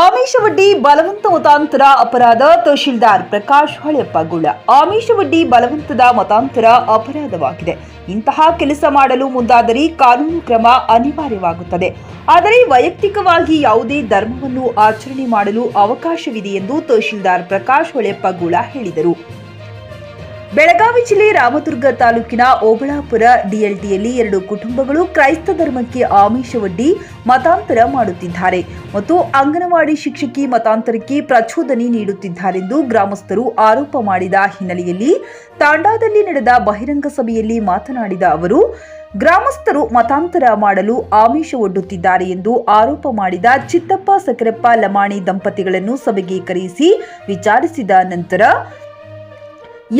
ಆಮಿಷವಡ್ಡಿ ಬಲವಂತ ಮತಾಂತರ ಅಪರಾಧ ತಹಶೀಲ್ದಾರ್ ಪ್ರಕಾಶ್ ಹೊಳೆಪ್ಪಗುಳ ಆಮಿಷವಡ್ಡಿ ಬಲವಂತದ ಮತಾಂತರ ಅಪರಾಧವಾಗಿದೆ. ಇಂತಹ ಕೆಲಸ ಮಾಡಲು ಮುಂದಾದರೆ ಕಾನೂನು ಕ್ರಮ ಅನಿವಾರ್ಯವಾಗುತ್ತದೆ. ಆದರೆ ವೈಯಕ್ತಿಕವಾಗಿ ಯಾವುದೇ ಧರ್ಮವನ್ನು ಆಚರಣೆ ಮಾಡಲು ಅವಕಾಶವಿದೆ ಎಂದು ತಹಶೀಲ್ದಾರ್ ಪ್ರಕಾಶ್ ಹೊಳೆಪ್ಪಗುಳ ಹೇಳಿದರು. ಬೆಳಗಾವಿ ಜಿಲ್ಲೆ ರಾಮದುರ್ಗ ತಾಲೂಕಿನ ಓಬಳಾಪುರ ಡಿಎಲ್ಟಿಯಲ್ಲಿ ಎರಡು ಕುಟುಂಬಗಳು ಕ್ರೈಸ್ತ ಧರ್ಮಕ್ಕೆ ಆಮಿಷವೊಡ್ಡಿ ಮತಾಂತರ ಮಾಡುತ್ತಿದ್ದಾರೆ ಮತ್ತು ಅಂಗನವಾಡಿ ಶಿಕ್ಷಕಿ ಮತಾಂತರಕ್ಕೆ ಪ್ರಚೋದನೆ ನೀಡುತ್ತಿದ್ದಾರೆಂದು ಗ್ರಾಮಸ್ಥರು ಆರೋಪ ಮಾಡಿದ ಹಿನ್ನೆಲೆಯಲ್ಲಿ ತಾಂಡಾದಲ್ಲಿ ನಡೆದ ಬಹಿರಂಗ ಸಭೆಯಲ್ಲಿ ಮಾತನಾಡಿದ ಅವರು, ಗ್ರಾಮಸ್ಥರು ಮತಾಂತರ ಮಾಡಲು ಆಮಿಷ ಒಡ್ಡುತ್ತಿದ್ದಾರೆ ಎಂದು ಆರೋಪ ಮಾಡಿದ ಚಿತ್ತಪ್ಪ ಸಕರಪ್ಪ ಲಮಾಣಿ ದಂಪತಿಗಳನ್ನು ಸಭೆಗೆ ಕರೆಯಿಸಿ ವಿಚಾರಿಸಿದ ನಂತರ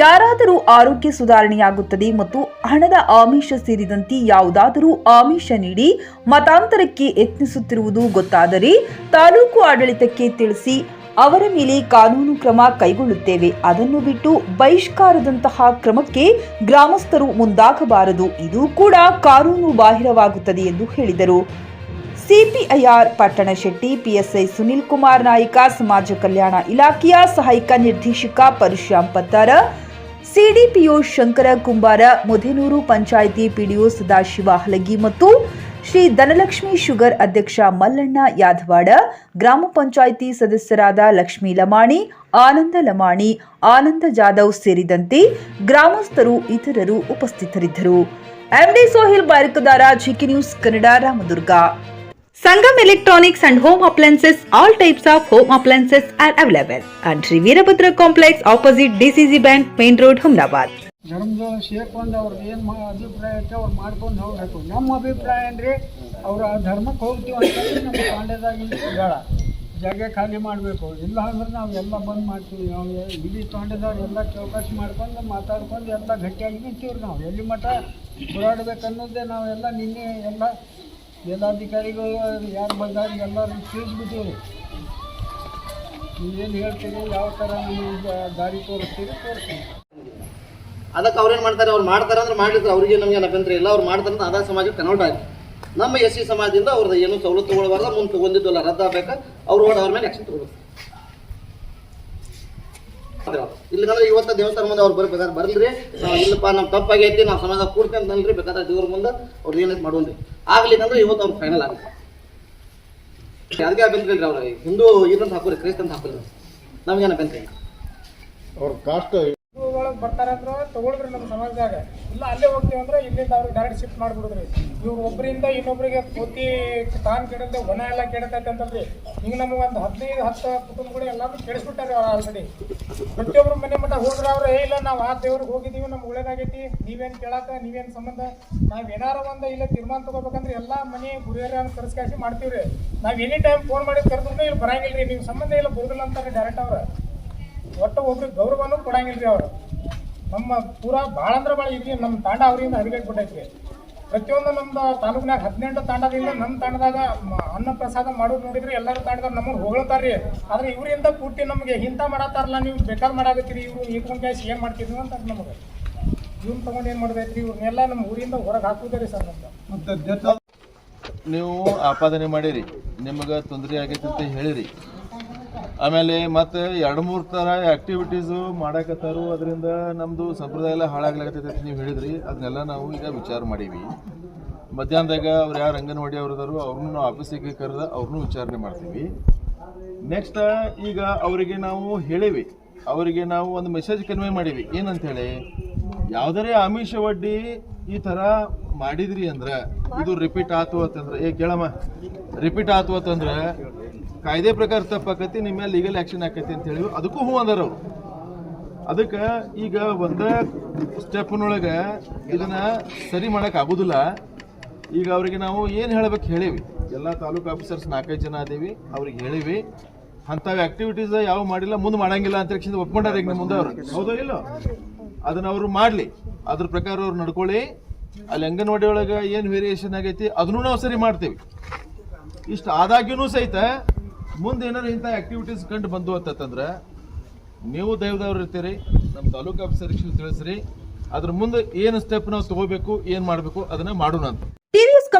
ಯಾರಾದರೂ ಆರೋಗ್ಯ ಸುಧಾರಣೆಯಾಗುತ್ತದೆ ಮತ್ತು ಹಣದ ಆಮಿಷ ಸೇರಿದಂತೆ ಯಾವುದಾದರೂ ಆಮಿಷ ನೀಡಿ ಮತಾಂತರಕ್ಕೆ ಯತ್ನಿಸುತ್ತಿರುವುದು ಗೊತ್ತಾದರೆ ತಾಲೂಕು ಆಡಳಿತಕ್ಕೆ ತಿಳಿಸಿ ಅವರ ಮೇಲೆ ಕಾನೂನು ಕ್ರಮ ಕೈಗೊಳ್ಳುತ್ತೇವೆ. ಅದನ್ನು ಬಿಟ್ಟು ಬಹಿಷ್ಕಾರದಂತಹ ಕ್ರಮಕ್ಕೆ ಗ್ರಾಮಸ್ಥರು ಮುಂದಾಗಬಾರದು. ಇದು ಕೂಡ ಕಾನೂನು ಬಾಹಿರವಾಗುತ್ತದೆ ಎಂದು ಹೇಳಿದರು. CPI R Pattanashetti, PSI Sunil Kumar Naik, ಸಮಾಜ ಕಲ್ಯಾಣ ಇಲಾಖೆಯ ಸಹಾಯಕ ನಿರ್ದೇಶಕ ಪರಶುರಾಮ್ ಪತ್ತಾರ ಸಿಡಿಪಿಒ ಶಂಕರ ಕುಂಬಾರ, ಮುದೇನೂರು ಪಂಚಾಯಿತಿ ಪಿಡಿಒ ಸದಾಶಿವ ಹಲಗಿ ಮತ್ತು ಶ್ರೀ ಧನಲಕ್ಷ್ಮಿ ಶುಗರ್ ಅಧ್ಯಕ್ಷ ಮಲ್ಲಣ್ಣ ಯಾದವಾಡ, ಗ್ರಾಮ ಪಂಚಾಯಿತಿ ಸದಸ್ಯರಾದ ಲಕ್ಷ್ಮೀ ಲಮಾಣಿ, ಆನಂದ ಲಮಾಣಿ, ಆನಂದ ಜಾಧವ್ ಸೇರಿದಂತೆ ಗ್ರಾಮಸ್ಥರು ಇತರರು ಉಪಸ್ಥಿತರಿದ್ದರು. MD Sohil Barikadar, GK news Kannada, Ramdurg. Sangam Electronics and Home Appliances, all types of home appliances are available. At Sri Virabhadra Complex opposite DCC Bank, Main Road, Humnabad. ಧರ್ಮದ ಸೇರ್ಕೊಂಡು ಅವ್ರದ್ದು ಏನು ಅಭಿಪ್ರಾಯ ಐತೆ ಅವ್ರು ಮಾಡ್ಕೊಂಡು ಹೋಗ್ಬೇಕು. ನಮ್ಮ ಅಭಿಪ್ರಾಯ ಅಂದರೆ ಅವ್ರು ಆ ಧರ್ಮಕ್ಕೆ ಹೋಗ್ತೀವಿ ಅಂತಂದ್ರೆ ನಮ್ಮ ತಾಂಡದಾಗ ಬೇಡ. ಜಾಗ ಖಾಲಿ ಮಾಡಬೇಕು. ಇಲ್ಲ ಅಂದ್ರೆ ನಾವು ಎಲ್ಲ ಬಂದ್ ಮಾಡ್ತೀವಿ. ನಾವು ಇಡೀ ತಾಂಡದವ್ರು ಎಲ್ಲ ಚೌಕಾಸಿ ಮಾಡ್ಕೊಂಡು ಮಾತಾಡ್ಕೊಂಡು ಎಲ್ಲ ಗಟ್ಟಿಯಾಗಿ ನಿಂತೀವ್ರಿ ನಾವು. ಎಲ್ಲಿ ಮಠ ಹೋರಾಡ್ಬೇಕು ಅನ್ನೋದೇ ನಾವೆಲ್ಲ ನಿನ್ನೆ ಎಲ್ಲ ಜಿಲ್ಲಾಧಿಕಾರಿಗಳು ಯಾರು ಬಂದಾಗ ಎಲ್ಲರೂ ತಿಳಿಸ್ಬಿಟ್ಟಿವ್ರಿ ನೀವೇನು ಹೇಳ್ತೀರಿ, ಯಾವ ಥರ ನೀವು ದಾರಿ ತೋರಿಸ್ತೀರಿ ತೋರಿಸ್ತೀವಿ ಅದಕ್ಕೆ ಅವ್ರೇನು ಮಾಡ್ತಾರೆ, ಅವ್ರು ಮಾಡ್ತಾರೆ ಅಂದ್ರೆ ಮಾಡಿದ್ರು ಅವ್ರಿಗೆ ನಮಗೆ ಅಭ್ಯಂತರ ಇಲ್ಲ. ಅವ್ರು ಮಾಡ್ತಾರೆ ಅಂದ್ರೆ ಅದೇ ಸಮಾಜಕ್ಕೆ ಕನ್ವರ್ಟ್ ಆಗಿ. ನಮ್ಮ ಎಸ್ ಸಿ ಸಮಾಜದಿಂದ ಅವ್ರದ್ದು ಏನು ಸವಲತ್ತು ತಗೊಳ್ಬಾರ್ದು ಮುಂದೆ ತಗೊಂಡಿದ್ದಲ್ಲ ರದ್ದು ಆಗ್ಬೇಕು ಅವ್ರು ಅವ್ರ ಮೇಲೆ ಆಕ್ಷನ್ ತಗೋಬೇಕು. ಇಲ್ಲಿಂದ್ರೆ ಇವತ್ತ ದೇವಸ್ಥಾನ ಮುಂದೆ ಅವ್ರು ಬರ್ಬೇಕಾದ್ರೆ ಬರ್ಲ್ರಿ. ಇಲ್ಲಪ್ಪ ನಮ್ಮ ತಪ್ಪಾಗೈತಿ, ನಾವು ಸಮಾಜ ಕೂಡ್ತೀನಿ ಅಂತಲ್ರಿ ಬೇಕಾದ್ರೆ ದೇವ್ರ ಮುಂದೆ ಅವ್ರು ಏನೈತೆ ಮಾಡೋನ್ರಿ ಆಗ್ಲಿಕ್ಕಂದ್ರೆ ಇವತ್ತು ಅವ್ರು ಫೈನಲ್ ಆಗುತ್ತೆ ಯಾರಿಗೆ ಬೆಂತ್ರಿ ಅವ್ರ. ಹಿಂದೂ ಇದಂತ ಹಾಕೋರಿ ಕ್ರೈಸ್ತ ಅಂತ ಹಾಕೋರಿ ನಮ್ಗೆ ಅಭ್ಯಂತರ ಇಲ್ಲ ಅವ್ರ ಕಾಸ್ಟ್ ಬರ್ತಾರಂದ್ರೆ ತಗೊಳ್ರಿ ನಮ್ಮ ಸಮಾಜದಾಗ. ಇಲ್ಲ, ಅಲ್ಲೇ ಹೋಗ್ತೀವಿ ಅಂದ್ರೆ ಇಲ್ಲಿಂದ ಅವ್ರಿಗೆ ಡೈರೆಕ್ಟ್ ಶಿಫ್ಟ್ ಮಾಡ್ಬಿಡುದ್ರಿ. ಇವ್ರು ಒಬ್ಬರಿಂದ ಇನ್ನೊಬ್ಬರಿಗೆ ಪೂರ್ತಿ ತಾನು ಕೆಡದೆ ಹೊನ ಎಲ್ಲ ಕೆಡತೈತೆ ಅಂತಲ್ರಿ ಈಗ ನಮಗೆ ಒಂದು ಹದಿನೈದು, ಹತ್ತು ಕುಟುಂಬಗಳು ಎಲ್ಲಾರು ಕೆಡಿಸ್ಬಿಟ್ಟಾರೆ ಅವ್ರು ಆಲ್ರೆಡಿ ಪ್ರತಿಯೊಬ್ಬರು ಮನೆ ಮಠ ಹೋದ್ರೆ ಅವ್ರು, ಏ, ಇಲ್ಲ, ನಾವು ಆ ದೇವ್ರಿಗೆ ಹೋಗಿದ್ದೀವಿ, ನಮ್ಗೆ ಒಳ್ಳೇದಾಗೈತಿ. ನೀವೇನು ಕೇಳಾಕ, ನೀವೇನು ಸಂಬಂಧ? ನಾವು ಏನಾರ ಒಂದು ಇಲ್ಲ ತೀರ್ಮಾನ ತಗೋಬೇಕಂದ್ರೆ ಎಲ್ಲ ಮನೆ ಗುರಿಯರನ್ನು ಕರ್ಸ್ಕಾಸಿ ಮಾಡ್ತೀವಿ ನಾವು ಎನಿ ಟೈಮ್ ಫೋನ್ ಮಾಡಿ ಕರೆದ್ರೂ ಇಲ್ಲಿ ಬರಂಗಿಲ್ಲ ರೀ ನೀವು ಸಂಬಂಧ ಇಲ್ಲ, ಬರುದಿಲ್ಲ ಅಂತಾರೆ ಡೈರೆಕ್ಟ್ ಅವ್ರು. ಒಟ್ಟು ಒಬ್ರಿಗೆ ಗೌರವನೂ ಕೊಡಂಗಿಲ್ರಿ ಅವರು. ನಮ್ಮ ಪೂರಾ ಭಾಳ ಅಂದ್ರೆ ಭಾಳ ಇದ್ರಿ ನಮ್ಮ ತಾಂಡ ಅವರಿಂದ ಹರಿಗಟ್ಬಿಟ್ಟೈತ್ರಿ ಪ್ರತಿಯೊಂದು ನಮ್ದು ತಾಲೂಕಿನಾಗ ಹದಿನೆಂಟು ತಾಂಡದಿಂದ ನಮ್ಮ ತಾಂಡದಾಗ ಅನ್ನ ಪ್ರಸಾದ ಮಾಡೋದು ನೋಡಿದ್ರೆ ಎಲ್ಲರೂ ತಾಂಡದಾಗ ನಮಗೆ ಹೊಗಳ್ತಾರ್ರಿ. ಆದ್ರೆ ಇವರಿಂದ ಪೂರ್ತಿ ನಮಗೆ ಇಂಥ ಮಾಡತ್ತಾರಲ್ಲ, ನೀವು ಬೇಕಾದ್ರೆ ಮಾಡಾಕತ್ತೀರಿ, ಇವ್ರು ಇಟ್ಕೊಂಡು ಕ್ಯಾಶ್ ಏನು ಮಾಡ್ತಿದ್ರು ಅಂತ ನಮಗೆ. ಇವ್ನ ತಗೊಂಡು ಏನು ಮಾಡ್ಬೇಕ್ರಿ ಇವ್ರನ್ನೆಲ್ಲ ನಮ್ಮ ಊರಿಂದ ಹೊರಗೆ ಹಾಕುವುದೇ ಸರ್ ನಮ್ದು. ನೀವು ಆಪಾದನೆ ಮಾಡಿರಿ, ನಿಮಗೆ ತೊಂದರೆ ಆಗೈತೆ ಅಂತ ಹೇಳಿರಿ. ಆಮೇಲೆ ಮತ್ತೆ ಎರಡು ಮೂರು ಥರ ಆ್ಯಕ್ಟಿವಿಟೀಸು ಮಾಡಾಕತ್ತಾರು. ಅದರಿಂದ ನಮ್ಮದು ಸಂಪ್ರದಾಯ ಎಲ್ಲ ಹಾಳಾಗ್ಲಾಗತ್ತೈತೆ ಅಂತ ನೀವು ಹೇಳಿದ್ರಿ. ಅದನ್ನೆಲ್ಲ ನಾವು ಈಗ ವಿಚಾರ ಮಾಡೀವಿ. ಮಧ್ಯಾಹ್ನದಾಗ ಅವ್ರು ಯಾರು ಅಂಗನವಾಡಿ ಅವ್ರದಾರು ಅವ್ರನ್ನೂ ನಾವು ಆಫೀಸಿಗೆ ಕರೆದ ಅವ್ರನ್ನೂ ವಿಚಾರಣೆ ಮಾಡ್ತೀವಿ. ನೆಕ್ಸ್ಟ್ ಈಗ ಅವರಿಗೆ ನಾವು ಹೇಳಿವಿ. ಅವರಿಗೆ ನಾವು ಒಂದು ಮೆಸೇಜ್ ಕನ್ವೆ ಮಾಡೀವಿ. ಏನಂತ ಹೇಳಿ ಯಾವುದರೇ ಆಮಿಷ ಒಡ್ಡಿ ಈ ಥರ ಮಾಡಿದ್ರಿ ಅಂದ್ರೆ, ಇದು ರಿಪೀಟ್ ಆತು ಅಂತಂದ್ರೆ, ಏ ಕೇಳಮ್ಮ ರಿಪೀಟ್ ಆತು ಅಂತಂದ್ರೆ ಕಾಯ್ದೆ ಪ್ರಕಾರ ತಪ್ಪಾಕತಿ, ನಿಮ್ಮ ಮೇಲೆ ಲೀಗಲ್ ಆ್ಯಕ್ಷನ್ ಆಕತಿ ಅಂತ ಹೇಳಿ ಅದಕ್ಕೂ ಹೂ ಅಂದಾರ ಅವರು. ಅದಕ್ಕೆ ಈಗ ಒಂದ ಸ್ಟೆಪ್ನೊಳಗೆ ಇದನ್ನ ಸರಿ ಮಾಡಕ್ ಆಗೋದಿಲ್ಲ. ಈಗ ಅವರಿಗೆ ನಾವು ಏನು ಹೇಳ್ಬೇಕು ಹೇಳಿವಿ. ಎಲ್ಲ ತಾಲೂಕು ಆಫೀಸರ್ಸ್ ನಾಲ್ಕೈದು ಜನ ಅದೇವಿ, ಅವ್ರಿಗೆ ಹೇಳಿವಿ. ಅಂಥವು ಆಕ್ಟಿವಿಟೀಸ್ ಯಾವ ಮಾಡಿಲ್ಲ, ಮುಂದೆ ಮಾಡಂಗಿಲ್ಲ ಅಂತ ತಕ್ಷಣ ಒಪ್ಕೊಂಡಾರ ಈಗ ಮುಂದೆ ಅವ್ರು. ಹೌದೋ ಇಲ್ಲೋ? ಅದನ್ನ ಅವರು ಮಾಡಲಿ. ಅದ್ರ ಪ್ರಕಾರ ಅವ್ರು ನಡ್ಕೊಳ್ಳಿ. ಅಲ್ಲಿ ಅಂಗನವಾಡಿ ಒಳಗೆ ಏನು ವೇರಿಯೇಷನ್ ಆಗೈತಿ, ಅದನ್ನು ನಾವು ಸರಿ ಮಾಡ್ತೀವಿ. ಇಷ್ಟು ಆದಾಗ್ಯೂ ಸಹಿತ ಮುಂದೆ ಏನಾರು ಇಂಥ ಆಕ್ಟಿವಿಟೀಸ್ ಕಂಡು ಬಂದು ಅಂತಂದ್ರೆ ನೀವು ದೈವದವ್ರು ಇರ್ತೀರಿ, ನಮ್ಮ ತಾಲೂಕು ಆಫೀಸರ್ ತಿಳಿಸ್ರಿ. ಅದ್ರ ಮುಂದೆ ಏನು ಸ್ಟೆಪ್ ನಾವು ತಗೋಬೇಕು, ಏನು ಮಾಡಬೇಕು, ಅದನ್ನ ಮಾಡೋಣ ಅಂತ